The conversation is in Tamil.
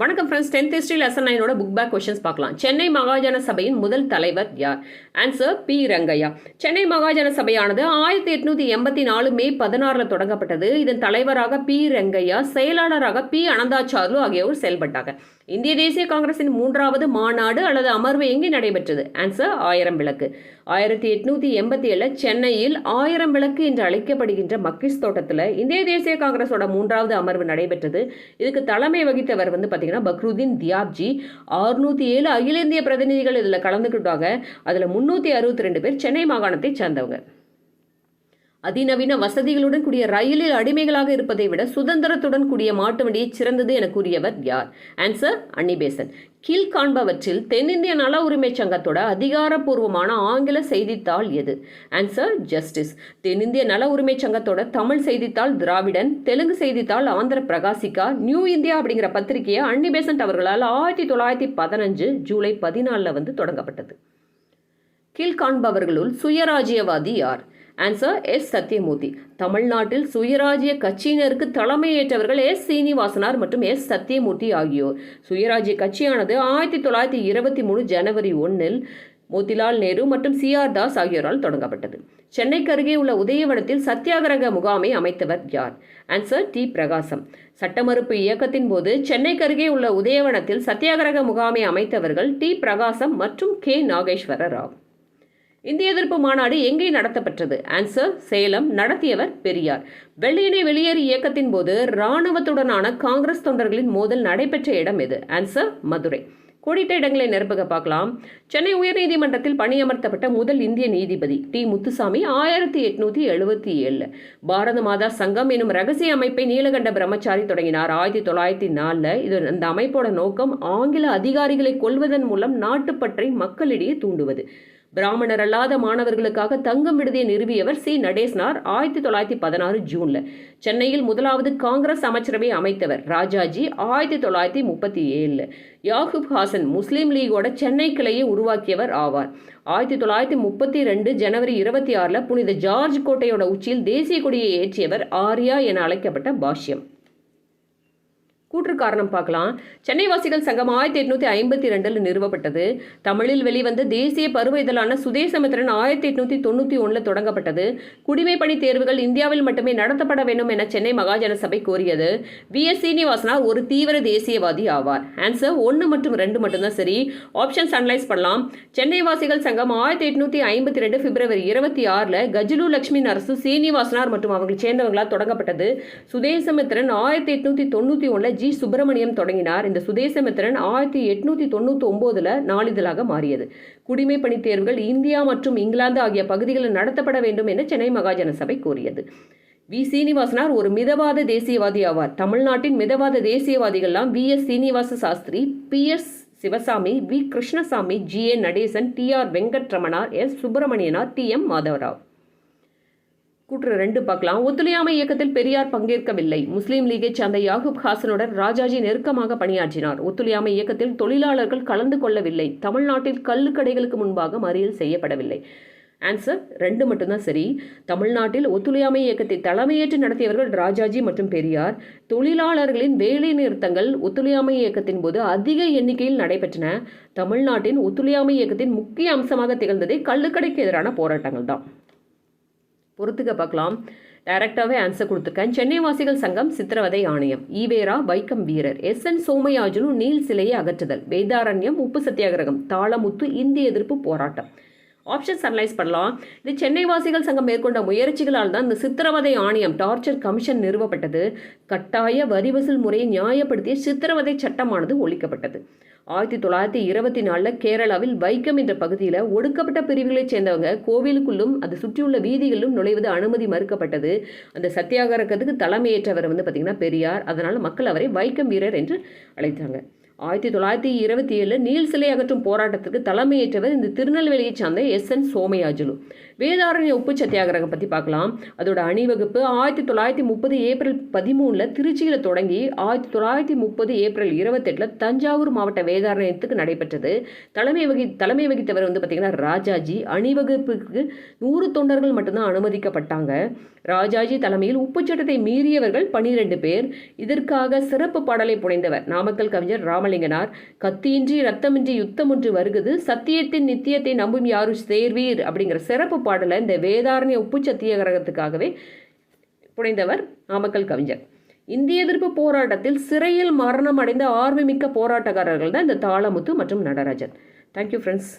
வணக்கம் ஃப்ரெண்ட்ஸ் டென்த் ஹிஸ்ட்ரி லெசன் நைனோட புக் பேக் கொஷின்ஸ் பார்க்கலாம். சென்னை மகாஜன சபையின் முதல் தலைவர் யார்? Answer P Rangaiah. Chennai Mahajana சபையானது ஆயிரத்தி எட்நூத்தி எண்பத்தி நாலு மே பதினாறுல தொடங்கப்பட்டது. இதன் தலைவராக பி ரங்கையா செயலாளராக பி அனந்தாச்சார்லு ஆகியோர் செயல்பட்டாங்க. இந்திய தேசிய காங்கிரசின் மூன்றாவது மாநாடு அல்லது அமர்வு எங்கே நடைபெற்றது? ஆன்சர் ஆயிரம் விளக்கு. ஆயிரத்தி எட்நூத்தி எண்பத்தி ஏழு சென்னையில் ஆயிரம் விளக்கு என்று அழைக்கப்படுகின்ற மக்கிஸ் தோட்டத்தில் இந்திய தேசிய காங்கிரஸோட மூன்றாவது அமர்வு நடைபெற்றது. இதுக்கு தலைமை வகித்தவர் வந்து பார்த்தீங்கன்னா பக்ருதீன் தியாப்ஜி. அறுநூத்தி ஏழு அகில இந்திய பிரதிநிதிகள் இதில் கலந்துக்கிட்டாங்க. அதில் முன்னூற்றி அறுபத்தி ரெண்டு பேர் சென்னை மாகாணத்தை சேர்ந்தவங்க. அதிநவீன வசதிகளுடன் கூடிய ரயிலில் அடிமைகளாக இருப்பதை விட சுதந்திரத்துடன் கூடிய மாட்டு வண்டியை சிறந்தது என கூறியவர் யார்? ஆன்சர் அன்னிபேசன் கீழ்காண்பவற்றில் தென்னிந்திய நல உரிமை சங்கத்தோட அதிகாரப்பூர்வமான ஆங்கில செய்தித்தாள் எது? ஆன்சர் ஜஸ்டிஸ் தென்னிந்திய நல உரிமை சங்கத்தோட தமிழ் செய்தித்தாள் திராவிடன் தெலுங்கு செய்தித்தாள் ஆந்திர பிரகாசிகா நியூ இந்தியா அப்படிங்கிற பத்திரிகையை அன்னிபேசன்ட் அவர்களால் ஆயிரத்தி தொள்ளாயிரத்தி பதினஞ்சு ஜூலை பதினாலில் வந்து தொடங்கப்பட்டது. கீழ்காண்பவர்களுள் சுயராஜ்யவாதி யார்? ஆன்சர் எஸ் சத்யமூர்த்தி தமிழ்நாட்டில் சுயராஜ்ய கட்சியினருக்கு தலைமையேற்றவர்கள் எஸ் சீனிவாசனார் மற்றும் எஸ் சத்யமூர்த்தி ஆகியோர். சுயராஜ்ய கட்சியானது ஆயிரத்தி தொள்ளாயிரத்தி இருபத்தி மூணு ஜனவரி ஒன்றில் மோதிலால் நேரு மற்றும் சி. ஆர். தாஸ் ஆகியோரால் தொடங்கப்பட்டது. சென்னைக்கு அருகே உள்ள உதயவனத்தில் சத்தியாகிரக முகாமை அமைத்தவர் யார்? Answer T. பிரகாசம் சட்டமறுப்பு இயக்கத்தின் போது சென்னைக்கு அருகே உள்ள உதயவனத்தில் சத்தியாகிரக முகாமை அமைத்தவர்கள் டி. பிரகாசம் மற்றும் கே. நாகேஸ்வர ராவ் இந்திய எதிர்ப்பு மாநாடு எங்கே நடத்தப்பட்டது ஆன்சர் சேலம் நடத்தியவர் பெரியார். வெள்ளையினை வெளியேறு இயக்கத்தின் போது இராணுவத்துடனான காங்கிரஸ் தொண்டர்களின் மோதல் நடைபெற்ற இடம் எது? ஆன்சர் மதுரை. கோடிட்ட இடங்களை நிரப்புக பார்க்கலாம். சென்னை உயர்நீதிமன்றத்தில் பணியமர்த்தப்பட்ட முதல் இந்திய நீதிபதி டி. முத்துசாமி ஆயிரத்தி எட்நூத்தி எழுபத்தி ஏழு. பாரத மாதா சங்கம் எனும் ரகசிய அமைப்பை நீலகண்ட பிரம்மச்சாரி தொடங்கினார். ஆயிரத்தி தொள்ளாயிரத்தி நாலில் இது அந்த அமைப்போட நோக்கம் ஆங்கில அதிகாரிகளை கொள்வதன் மூலம் நாட்டுப்பற்றை மக்களிடையே தூண்டுவது. பிராமணர் அல்லாத மாணவர்களுக்காக தங்கும் விடுதியை நிறுவியவர் சி. நடேசனார். ஆயிரத்தி தொள்ளாயிரத்தி பதினாறு ஜூன்ல சென்னையில் முதலாவது காங்கிரஸ் அமைச்சரவை அமைத்தவர் ராஜாஜி ஆயிரத்தி தொள்ளாயிரத்தி முப்பத்தி ஏழில். யாகுப் ஹாசன் முஸ்லீம் லீகோட சென்னை கிளையை உருவாக்கியவர் ஆவார். ஆயிரத்தி தொள்ளாயிரத்தி முப்பத்தி ரெண்டு ஜனவரி இருபத்தி ஆறில் புனித ஜார்ஜ் கோட்டையோட உச்சியில் தேசிய கொடியை ஏற்றியவர் ஆர்யா என அழைக்கப்பட்ட பாஷ்யம். கூற்று காரணம் பார்க்கலாம். சென்னை வாசிகள் சங்கம் ஆயிரத்தி எட்நூத்தி ஐம்பத்தி ரெண்டில் நிறுவப்பட்டது. தமிழில் வெளிவந்த தேசிய பருவ இதழான சுதேசமித்திரன் ஆயிரத்தி எட்நூத்தி தொண்ணூற்றி ஒன்றில் தொடங்கப்பட்டது. குடிமைப்பணி தேர்வுகள் இந்தியாவில் மட்டுமே நடத்தப்பட வேண்டும் என சென்னை மகாஜன சபை கோரியது. வி. எஸ். சீனிவாசனார் ஒரு தீவிர தேசியவாதி ஆவார். ஆன்சர் ஒன்று மற்றும் ரெண்டு மட்டும்தான் சரி. ஆப்ஷன்ஸ் அனலைஸ் பண்ணலாம். சென்னை வாசிகள் சங்கம் ஆயிரத்தி எட்நூத்தி ஐம்பத்தி ரெண்டு பிப்ரவரி இருபத்தி ஆறில் கஜலு லட்சுமி நரசு சீனிவாசனார் மற்றும் அவங்களை சேர்ந்தவங்களால் தொடங்கப்பட்டது. சுதேசமித்திரன் ஆயிரத்தி எட்நூத்தி தொண்ணூற்றி ஒன்றில் ஜி. சுப்பிரமணியம் தொடங்கினார். இந்த சுதேசமித்திரன் ஆயிரத்தி எட்நூத்தி தொண்ணூத்தி ஒன்பதுல நாளிதழாக மாறியது. குடிமை பணி தேர்வுகள் இந்தியா மற்றும் இங்கிலாந்து ஆகிய பகுதிகளில் நடத்தப்பட வேண்டும் என சென்னை மகாஜன சபை கோரியது வி. சீனிவாசனார் ஒரு மிதவாத தேசியவாதி ஆவார். தமிழ்நாட்டின் மிதவாத தேசியவாதிகள்லாம் V. S. Srinivasa Sastri P. S. Sivasami V. Krishnasami G. A. Natesan T. R. Venkataramanar S. Subramaniyanar T. M. Madhava Rao. கூற்று ரெண்டு பார்க்கலாம். ஒத்துழையாமை இயக்கத்தில் பெரியார் பங்கேற்கவில்லை. முஸ்லீம் லீகை சேர்ந்த யாகுப் ஹாசனுடன் ராஜாஜி நெருக்கமாக பணியாற்றினார். ஒத்துழையாமை இயக்கத்தில் தொழிலாளர்கள் கலந்து கொள்ளவில்லை. தமிழ்நாட்டில் கல்லுக்கடைகளுக்கு முன்பாக மறியல் செய்யப்படவில்லை. ஆன்சர் ரெண்டு மட்டும்தான் சரி. தமிழ்நாட்டில் ஒத்துழையாமை இயக்கத்தை தலைமையேற்று நடத்தியவர்கள் ராஜாஜி மற்றும் பெரியார். தொழிலாளர்களின் வேலை நிறுத்தங்கள் ஒத்துழையாமை இயக்கத்தின் போது அதிக எண்ணிக்கையில் நடைபெற்றன. தமிழ்நாட்டின் ஒத்துழையாமை இயக்கத்தின் முக்கிய அம்சமாக திகழ்ந்ததே கள்ளுக்கடைக்கு எதிரான போராட்டங்கள் தான். பொறுத்துக்க பார்க்கலாம். டைரக்டாகவே ஆன்சர் கொடுத்துருக்கேன். சென்னை வாசிகள் சங்கம் சித்திரவதை ஆணையம். ஈவேரா வைக்கம் வீரர். எஸ் என் சோமயாஜுலு நீல் சிலையை அகற்றுதல். வேதாரண்யம் உப்பு சத்தியாகிரகம். தாளமுத்து இந்திய எதிர்ப்பு போராட்டம். ஆப்ஷன்ஸ் அனலைஸ் பண்ணலாம். இது சென்னை வாசிகள் சங்கம் மேற்கொண்ட முயற்சிகளால் தான் இந்த சித்திரவதை ஆணையம் டார்ச்சர் கமிஷன் நிறுவப்பட்டது. கட்டாய வரி வசூல் முறையை நியாயப்படுத்திய சித்திரவதை சட்டமானது ஒழிக்கப்பட்டது. ஆயிரத்தி தொள்ளாயிரத்தி இருபத்தி நாலில் கேரளாவில் வைக்கம் என்ற பகுதியில் ஒடுக்கப்பட்ட பிரிவுகளைச் சேர்ந்தவங்க கோவிலுக்குள்ளும் அது சுற்றியுள்ள வீதிகளிலும் நுழைவது அனுமதி மறுக்கப்பட்டது. அந்த சத்தியாகிரகத்துக்கு தலைமையேற்றவர் வந்து பார்த்திங்கன்னா பெரியார். அதனால் மக்கள் அவரை வைக்கம் வீரர் என்று அழைத்தாங்க. ஆயிரத்தி தொள்ளாயிரத்தி இருபத்தி ஏழில் நீல் சிலை அகற்றும் போராட்டத்திற்கு தலைமையேற்றவர் இந்த திருநெல்வேலியைச் சார்ந்த எஸ் என் சோமயாஜுலு. வேதாரண்ய உப்பு சத்தியாகிரகம் பற்றி பார்க்கலாம். அதோட அணிவகுப்பு ஆயிரத்தி தொள்ளாயிரத்தி முப்பது ஏப்ரல் பதிமூணில் திருச்சியில் தொடங்கி ஆயிரத்தி தொள்ளாயிரத்தி முப்பது ஏப்ரல் இருபத்தெட்டில் தஞ்சாவூர் மாவட்ட வேதாரண்யத்துக்கு நடைபெற்றது. தலைமை வகி தலைமை வகித்தவர் வந்து பார்த்திங்கன்னா ராஜாஜி. அணிவகுப்புக்கு நூறு தொண்டர்கள் மட்டும்தான் அனுமதிக்கப்பட்டாங்க. ராஜாஜி தலைமையில் உப்பு சட்டத்தை மீறியவர்கள் பனிரெண்டு பேர். இதற்காக சிறப்பு பாடலை புனைந்தவர் நாமக்கல் கவிஞர் ராமலிங்கனார். கத்தியின்றி ரத்தமின்றி யுத்தம் ஒன்று வருகிறது சத்தியத்தின் நித்தியத்தை நம்பும் யாரும் சேர்வீர் அப்படிங்கிற சிறப்பு பாடலை இந்த வேதாரண்ய உப்பு சத்தியாகிரகத்துக்காகவே புனைந்தவர் நாமக்கல் கவிஞர். இந்திய எதிர்ப்பு போராட்டத்தில் சிறையில் மரணம் அடைந்த ஆர்வமிக்க போராட்டக்காரர்கள் தான் இந்த தாளமுத்து மற்றும் நடராஜன். Thank you friends